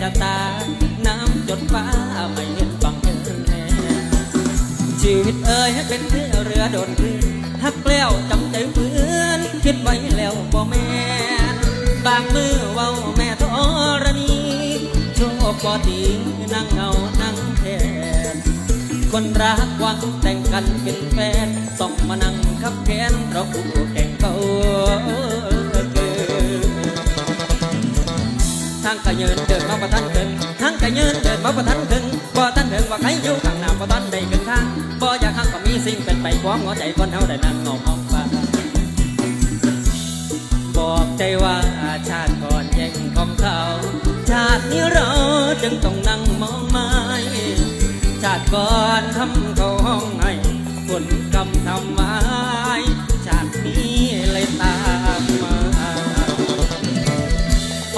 จาตา น้ำจดฟ้าไม่เห็นบังเอิญแน่ชีวิตเอ่ยเป็นเรือเรือโดนคลื่นหักแล้วจำใจเฝืนคิดไว้แล้วบ่แม่บางมือเว้าแม่ทรณีโชคบ่ดีนั่งเงานั่งแทนคนรักวังแต่งกันเป็นแฟนต้องมานั่งขับแขนเพราะกูางกะยินเดินมาประทันถึงทางกะยินเดินมาประทันถึงบ่ทันถึงว่าใครอยู่ข้างหน้าบ่ทันได้ขึ้นข้างบ่อยากหักก็มีสิ่งเป็นไปความหัวใจคนเฮาได้นั่งเงามองฟ้าบอกใจว่าชาติก่อนแย่งของเขา ชาตินี้เราจึงต้องนั่งมองไม้ชาติก่อนทำเขาห้องให้ฝนกำทำไม้ชาตินี้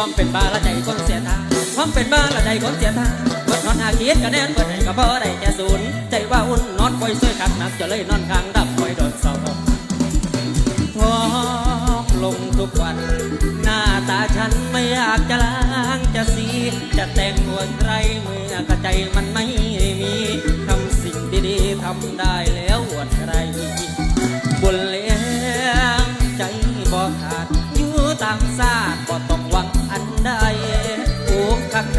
ความเป็นบ้าละใจคนเสียทางความเป็นบ้าละใจคนเสียทางเบิดนอนหาเกียดกระแนนเบิดให้ก็พอได้แค่ศูนย์ใจว่าอุ่นนอนคอยช่วยขักหนักจะเลยนอนข้างดับคอยโดนเศร้าพร้อมลงทุกวัน หน้าตาฉันไม่อยากจะล้างจะสี จะแต่งหัวใครเมื่อกระใจมันไม่มีทำสิ่งดีๆทำได้แล้วอวดใครบุญเลี้ยงใจบ่ขาดอยู่ต่างซาดบ่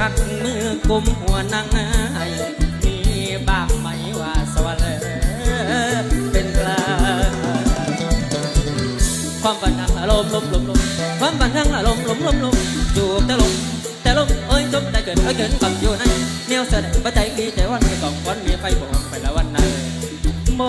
คักมือกุมหัวนางไห้มีบ้างไหมว่าสวรรค์เป็นกลางความบันทังอารมณ์ลมลมลมความบันทังอารมณ์ลมลมลมจูบแต่ลมแต่ลมเอ้ยจบได้เกิดเอ้ยเกิดกับอยู่ในแนวเสด็จปัจจัยดีใจวันไม่ต้องวันมีไฟบอกไปละวันนั้นบ่